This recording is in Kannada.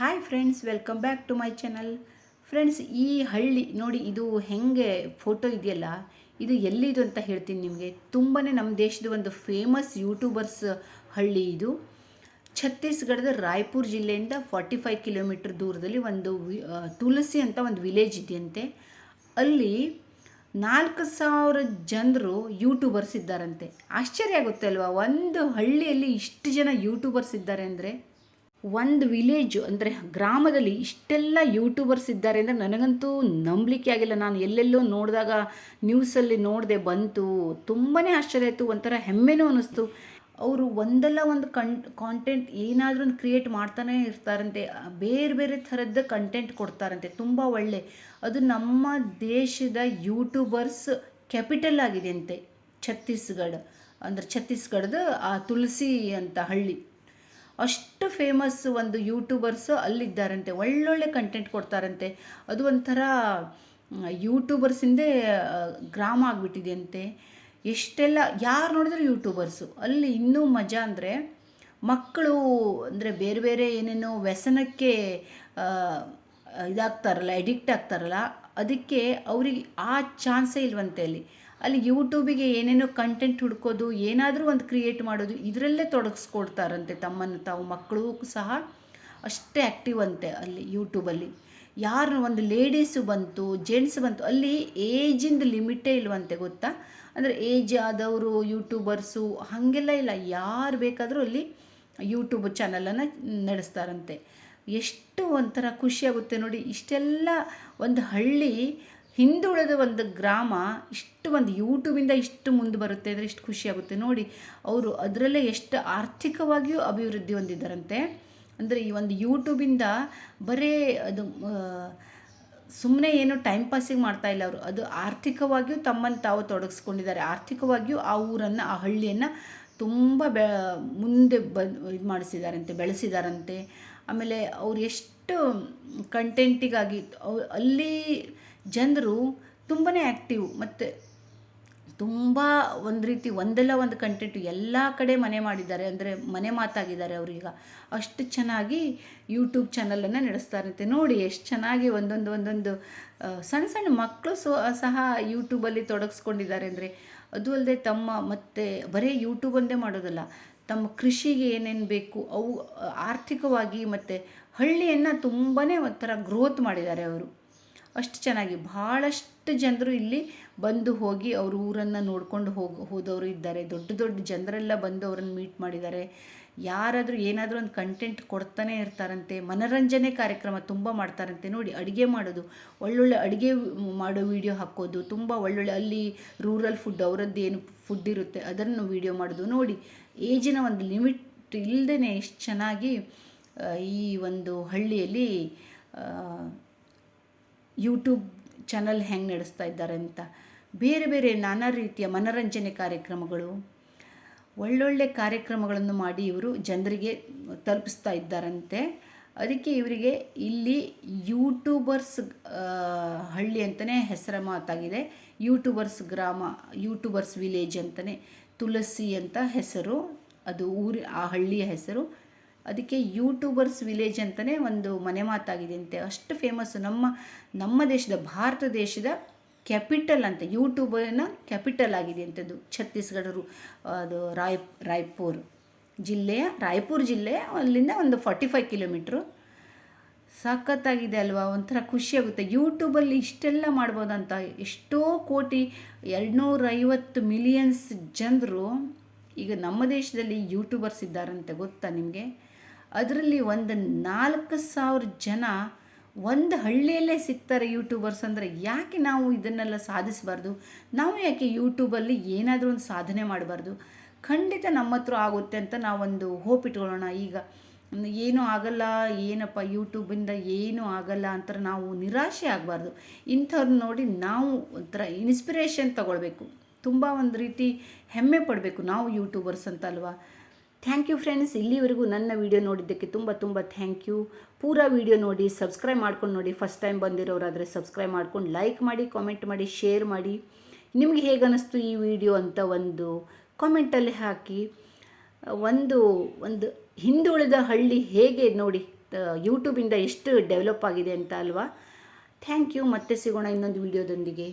Hi friends welcome back to my channel friends ಈ ಹಳ್ಳಿ, ನೋಡಿ, ಇದು ಹೆಂಗೆ ಫೋಟೋ ಇದೆಯಲ್ಲ, ಇದು ಎಲ್ಲಿದು ಅಂತ ಹೇಳ್ತೀನಿ ನಿಮಗೆ. ತುಂಬಾ ನಮ್ಮ ದೇಶದ ಒಂದು ಫೇಮಸ್ ಯೂಟ್ಯೂಬರ್ಸ್ ಹಳ್ಳಿ ಇದು. ಛತ್ತೀಸ್ಗಢದ ರಾಯ್ಪುರ್ ಜಿಲ್ಲೆಯಿಂದ ಫಾರ್ಟಿ ಫೈವ್ ಕಿಲೋಮೀಟರ್ ದೂರದಲ್ಲಿ ಒಂದು ತುಳಸಿ ಅಂತ ಒಂದು ವಿಲೇಜ್ ಇದೆಯಂತೆ. ಅಲ್ಲಿ ನಾಲ್ಕು ಸಾವಿರ ಜನರು ಯೂಟ್ಯೂಬರ್ಸ್ ಇದ್ದಾರಂತೆ. ಆಶ್ಚರ್ಯ ಆಗುತ್ತೆ ಅಲ್ವಾ? ಒಂದು ಹಳ್ಳಿಯಲ್ಲಿ ಇಷ್ಟು ಜನ ಯೂಟ್ಯೂಬರ್ಸ್ ಇದ್ದಾರೆ ಅಂದರೆ ಒಂದು ವಿಲೇಜು ಅಂದರೆ ಗ್ರಾಮದಲ್ಲಿ ಇಷ್ಟೆಲ್ಲ ಯೂಟ್ಯೂಬರ್ಸ್ ಇದ್ದಾರೆ ಅಂದರೆ ನನಗಂತೂ ನಂಬಲಿಕ್ಕೆ ಆಗಿಲ್ಲ. ನಾನು ಎಲ್ಲೆಲ್ಲೋ ನೋಡಿದಾಗ ನ್ಯೂಸಲ್ಲಿ ನೋಡಿದೆ ಬಂತು. ತುಂಬಾ ಆಶ್ಚರ್ಯ ಆಯಿತು. ಒಂಥರ ಹೆಮ್ಮೆನೂ ಅನ್ನಿಸ್ತು ಅವರು ಒಂದಲ್ಲ ಒಂದು ಕಂ ಕಾಂಟೆಂಟ್ ಏನಾದರೂ ಒಂದು ಕ್ರಿಯೇಟ್ ಮಾಡ್ತಾನೆ ಇರ್ತಾರಂತೆ. ಬೇರೆ ಬೇರೆ ಥರದ ಕಂಟೆಂಟ್ ಕೊಡ್ತಾರಂತೆ. ತುಂಬ ಒಳ್ಳೆ. ಅದು ನಮ್ಮ ದೇಶದ ಯೂಟ್ಯೂಬರ್ಸ್ ಕ್ಯಾಪಿಟಲ್ ಆಗಿದೆ ಅಂತೆ ಛತ್ತೀಸ್ಗಢ. ಅಂದರೆ ಛತ್ತೀಸ್ಗಢದ ಆ ತುಳಸಿ ಅಂತ ಹಳ್ಳಿ. ಅಷ್ಟು ಫೇಮಸ್ ಒಂದು ಯೂಟ್ಯೂಬರ್ಸು ಅಲ್ಲಿದ್ದಾರಂತೆ, ಒಳ್ಳೊಳ್ಳೆ ಕಂಟೆಂಟ್ ಕೊಡ್ತಾರಂತೆ. ಅದು ಒಂಥರ ಯೂಟ್ಯೂಬರ್ಸಿಂದೇ ಗ್ರಾಮ ಆಗಿಬಿಟ್ಟಿದೆಯಂತೆ. ಎಷ್ಟೆಲ್ಲ, ಯಾರು ನೋಡಿದ್ರು ಯೂಟ್ಯೂಬರ್ಸು ಅಲ್ಲಿ ಇನ್ನೂ ಮಜಾ ಅಂದರೆ, ಮಕ್ಕಳು ಅಂದರೆ ಬೇರೆ ಬೇರೆ ಏನೇನೋ ವ್ಯಸನಕ್ಕೆ ಇದಾಗ್ತಾರಲ್ಲ ಎಡಿಕ್ಟ್ ಆಗ್ತಾರಲ್ಲ, ಅದಕ್ಕೆ ಅವ್ರಿಗೆ ಆ ಚಾನ್ಸೇ ಇಲ್ವಂತೆ ಅಲ್ಲಿ. ಅಲ್ಲಿ ಯೂಟ್ಯೂಬಿಗೆ ಏನೇನೋ ಕಂಟೆಂಟ್ ಹುಡ್ಕೋದು, ಏನಾದರೂ ಒಂದು ಕ್ರಿಯೇಟ್ ಮಾಡೋದು, ಇದರಲ್ಲೇ ತೊಡಗಿಸ್ಕೊಡ್ತಾರಂತೆ ತಮ್ಮನ್ನು ತಾವು, ಮಕ್ಕಳು ಸಹ ಅಷ್ಟೇ ಆ್ಯಕ್ಟಿವ್ ಅಂತೆ ಅಲ್ಲಿ ಯೂಟ್ಯೂಬಲ್ಲಿ. ಯಾರು ಒಂದು ಲೇಡೀಸು ಬಂತು ಜೆಂಟ್ಸ್ ಬಂತು, ಅಲ್ಲಿ ಏಜಿಂದ ಲಿಮಿಟೇ ಇಲ್ವಂತೆ ಗೊತ್ತಾ? ಅಂದರೆ ಏಜ್ ಆದವರು ಯೂಟ್ಯೂಬರ್ಸು ಹಾಗೆಲ್ಲ ಇಲ್ಲ. ಯಾರು ಬೇಕಾದರೂ ಅಲ್ಲಿ ಯೂಟ್ಯೂಬ್ ಚಾನಲನ್ನು ನಡೆಸ್ತಾರಂತೆ. ಎಷ್ಟು ಒಂಥರ ಖುಷಿಯಾಗುತ್ತೆ ನೋಡಿ, ಇಷ್ಟೆಲ್ಲ ಒಂದು ಹಳ್ಳಿ ಹಿಂದುಳಿದ ಒಂದು ಗ್ರಾಮ ಇಷ್ಟು ಒಂದು ಯೂಟ್ಯೂಬಿಂದ ಇಷ್ಟು ಮುಂದೆ ಬರುತ್ತೆ ಅಂದರೆ ಇಷ್ಟು ಖುಷಿಯಾಗುತ್ತೆ ನೋಡಿ, ಅವರು ಅದರಲ್ಲೇ ಎಷ್ಟು ಆರ್ಥಿಕವಾಗಿಯೂ ಅಭಿವೃದ್ಧಿ ಹೊಂದಿದ್ದಾರಂತೆ. ಅಂದರೆ ಈ ಒಂದು ಯೂಟ್ಯೂಬಿಂದ ಬರೀ ಅದು ಸುಮ್ಮನೆ ಏನು ಟೈಮ್ ಪಾಸಿಂಗ್ ಮಾಡ್ತಾ ಇಲ್ಲ ಅವರು. ಅದು ಆರ್ಥಿಕವಾಗಿಯೂ ತಮ್ಮನ್ನು ತಾವು ತೊಡಗಿಸ್ಕೊಂಡಿದ್ದಾರೆ. ಆರ್ಥಿಕವಾಗಿಯೂ ಆ ಊರನ್ನು, ಆ ಹಳ್ಳಿಯನ್ನು ತುಂಬ ಬೆ, ಮುಂದೆ ಬ, ಇದು ಮಾಡಿಸಿದಾರಂತೆ, ಬೆಳೆಸಿದಾರಂತೆ. ಆಮೇಲೆ ಅವ್ರು ಎಷ್ಟು ಕಂಟೆಂಟಿಗಾಗಿ ಅಲ್ಲಿ ಜನರು ತುಂಬಾ ಆ್ಯಕ್ಟಿವ್ ಮತ್ತು ತುಂಬ ಒಂದು ರೀತಿ ಒಂದಲ್ಲ ಒಂದು ಕಂಟೆಂಟ್ ಎಲ್ಲ ಕಡೆ ಮನೆ ಮಾಡಿದ್ದಾರೆ. ಅಂದರೆ ಮನೆ ಮಾತಾಗಿದ್ದಾರೆ ಅವರೀಗ. ಅಷ್ಟು ಚೆನ್ನಾಗಿ ಯೂಟ್ಯೂಬ್ ಚಾನಲನ್ನು ನಡೆಸ್ತಾರಂತೆ ನೋಡಿ ಎಷ್ಟು ಚೆನ್ನಾಗಿ ಒಂದೊಂದು ಒಂದೊಂದು ಸಣ್ಣ ಸಣ್ಣ ಮಕ್ಕಳು ಸೊ, ಸಹ ಯೂಟ್ಯೂಬಲ್ಲಿ ತೊಡಗಿಸ್ಕೊಂಡಿದ್ದಾರೆ ಅಂದರೆ ಅದು ಅಲ್ಲದೆ ತಮ್ಮ ಮತ್ತು ಬರೀ ಯೂಟ್ಯೂಬ್ ಒಂದೇ ಮಾಡೋದಲ್ಲ. ತಮ್ಮ ಕೃಷಿಗೆ ಏನೇನು ಬೇಕು, ಅವು ಆರ್ಥಿಕವಾಗಿ ಮತ್ತು ಹಳ್ಳಿಯನ್ನು ತುಂಬಾ ಒಂಥರ ಗ್ರೋತ್ ಮಾಡಿದ್ದಾರೆ ಅವರು. ಅಷ್ಟು ಚೆನ್ನಾಗಿ. ಭಾಳಷ್ಟು ಜನರು ಇಲ್ಲಿ ಬಂದು ಹೋಗಿ ಅವ್ರ ಊರನ್ನು ನೋಡ್ಕೊಂಡು ಹೋಗಿ, ಹೋದವರು ಇದ್ದಾರೆ. ದೊಡ್ಡ ದೊಡ್ಡ ಜನರೆಲ್ಲ ಬಂದು ಅವ್ರನ್ನ ಮೀಟ್ ಮಾಡಿದ್ದಾರೆ. ಯಾರಾದರೂ ಏನಾದರೂ ಒಂದು ಕಂಟೆಂಟ್ ಕೊಡ್ತಾನೆ ಇರ್ತಾರಂತೆ, ಮನರಂಜನೆ ಕಾರ್ಯಕ್ರಮ ತುಂಬ ಮಾಡ್ತಾರಂತೆ. ನೋಡಿ, ಅಡುಗೆ ಮಾಡೋದು, ಒಳ್ಳೊಳ್ಳೆ ಅಡುಗೆ ಮಾಡೋ ವಿಡಿಯೋ ಹಾಕೋದು, ತುಂಬ ಒಳ್ಳೊಳ್ಳೆ ಅಲ್ಲಿ ರೂರಲ್ ಫುಡ್ ಅವರದ್ದು ಏನು ಫುಡ್ ಇರುತ್ತೆ, ಅದನ್ನು ವಿಡಿಯೋ ಮಾಡೋದು. ನೋಡಿ ಏಜಿನ ಒಂದು ಲಿಮಿಟ್ ಇಲ್ಲದೇ ಎಷ್ಟು ಚೆನ್ನಾಗಿ ಈ ಒಂದು ಹಳ್ಳಿಯಲ್ಲಿ ಯೂಟ್ಯೂಬ್ ಚಾನಲ್ ಹೆಂಗೆ ನಡೆಸ್ತಾ ಇದ್ದಾರೆ ಅಂತ. ಬೇರೆ ಬೇರೆ ನಾನಾ ರೀತಿಯ ಮನರಂಜನೆ ಕಾರ್ಯಕ್ರಮಗಳು. ಒಳ್ಳೊಳ್ಳೆ ಕಾರ್ಯಕ್ರಮಗಳನ್ನು ಮಾಡಿ ಇವರು ಜನರಿಗೆ ತಲುಪಿಸ್ತಾ ಇದ್ದಾರಂತೆ. ಅದಕ್ಕೆ ಇವರಿಗೆ ಇಲ್ಲಿ ಯೂಟ್ಯೂಬರ್ಸ್ ಹಳ್ಳಿ ಅಂತಲೇ ಹೆಸರ ಮಾತಾಗಿದೆ. ಯೂಟ್ಯೂಬರ್ಸ್ ಗ್ರಾಮ ಯೂಟ್ಯೂಬರ್ಸ್ ವಿಲೇಜ್ ಅಂತಲೇ ತುಳಸಿ ಅಂತ ಹೆಸರು. ಅದು ಊರಿ, ಆ ಹಳ್ಳಿಯ ಹೆಸರು. ಅದಕ್ಕೆ ಯೂಟ್ಯೂಬರ್ಸ್ ವಿಲೇಜ್ ಅಂತಲೇ ಒಂದು ಮನೆ ಮಾತಾಗಿದೆ ಅಂತೆ. ಅಷ್ಟು ಫೇಮಸ್ಸು ನಮ್ಮ ನಮ್ಮ ದೇಶದ, ಭಾರತ ದೇಶದ ಕ್ಯಾಪಿಟಲ್ ಅಂತ ಯೂಟ್ಯೂಬರ್ನ ಕ್ಯಾಪಿಟಲ್ ಆಗಿದೆ ಅಂತದ್ದು ಛತ್ತೀಸ್ಗಢರು. ಅದು ರಾಯ್, ರಾಯ್ಪುರ್ ಜಿಲ್ಲೆಯ, ರಾಯ್ಪುರ್ ಜಿಲ್ಲೆ ಅಲ್ಲಿಂದ ಒಂದು ಫಾರ್ಟಿ ಫೈವ್ ಕಿಲೋಮೀಟ್ರು ಸಖತ್ತಾಗಿದೆ ಅಲ್ವಾ? ಒಂಥರ ಖುಷಿಯಾಗುತ್ತೆ ಯೂಟ್ಯೂಬಲ್ಲಿ ಇಷ್ಟೆಲ್ಲ ಮಾಡ್ಬೋದಂತ. ಎಷ್ಟೋ ಕೋಟಿ, ಎರಡುನೂರೈವತ್ತು ಮಿಲಿಯನ್ಸ್ ಜನರು ಈಗ ನಮ್ಮ ದೇಶದಲ್ಲಿ ಯೂಟ್ಯೂಬರ್ಸ್ ಇದ್ದಾರಂತೆ ಗೊತ್ತಾ ನಿಮಗೆ? ಅದರಲ್ಲಿ ಒಂದು ನಾಲ್ಕು ಸಾವಿರ ಜನ ಒಂದು ಹಳ್ಳಿಯಲ್ಲೇ ಸಿಗ್ತಾರೆ ಯೂಟ್ಯೂಬರ್ಸ್ ಅಂದರೆ ಯಾಕೆ ನಾವು ಇದನ್ನೆಲ್ಲ ಸಾಧಿಸಬಾರ್ದು? ನಾವು ಯಾಕೆ ಯೂಟ್ಯೂಬಲ್ಲಿ ಏನಾದರೂ ಒಂದು ಸಾಧನೆ ಮಾಡಬಾರ್ದು? ಖಂಡಿತ ನಮ್ಮ ಹತ್ರ ಆಗುತ್ತೆ ಅಂತ ನಾವೊಂದು ಹೋಪ್ ಇಟ್ಕೊಳ್ಳೋಣ. ಈಗ ಏನೂ ಆಗಲ್ಲ, ಏನಪ್ಪ ಯೂಟ್ಯೂಬಿಂದ ಏನೂ ಆಗಲ್ಲ ಅಂತ ನಾವು ನಿರಾಶೆ ಆಗಬಾರ್ದು. ಇಂಥವ್ರನ್ನ ನೋಡಿ ನಾವು ಒಂಥರ ಇನ್ಸ್ಪಿರೇಷನ್ ತಗೊಳ್ಬೇಕು. ತುಂಬ ಒಂದು ರೀತಿ ಹೆಮ್ಮೆ ಪಡಬೇಕು ನಾವು ಯೂಟ್ಯೂಬರ್ಸ್ ಅಂತ ಅಲ್ವಾ ಥ್ಯಾಂಕ್ ಯು ಫ್ರೆಂಡ್ಸ್. ಇಲ್ಲಿವರೆಗೂ ನನ್ನ ವಿಡಿಯೋ ನೋಡಿದ್ದಕ್ಕೆ ತುಂಬ ತುಂಬ ಥ್ಯಾಂಕ್ ಯು. ಪೂರಾ ವಿಡಿಯೋ ನೋಡಿ, ಸಬ್ಸ್ಕ್ರೈಬ್ ಮಾಡ್ಕೊಂಡು ನೋಡಿ. ಫಸ್ಟ್ ಟೈಮ್ ಬಂದಿರೋರಾದರೆ ಸಬ್ಸ್ಕ್ರೈಬ್ ಮಾಡ್ಕೊಂಡು ಲೈಕ್ ಮಾಡಿ ಕಾಮೆಂಟ್ ಮಾಡಿ ಶೇರ್ ಮಾಡಿ. ನಿಮಗೆ ಹೇಗೆ ಅನ್ನಿಸ್ತು ಈ ವಿಡಿಯೋ ಅಂತ ಒಂದು ಕಾಮೆಂಟಲ್ಲಿ ಹಾಕಿ. ಒಂದು ಒಂದು ಹಿಂದುಳಿದ ಹಳ್ಳಿ ಹೇಗೆ ನೋಡಿ ಯೂಟ್ಯೂಬಿಂದ ಎಷ್ಟು ಡೆವಲಪ್ ಆಗಿದೆ ಅಂತ ಅಲ್ವಾ? Thank you. ಮತ್ತೆ ಸಿಗೋಣ ಇನ್ನೊಂದು ವಿಡಿಯೋದೊಂದಿಗೆ.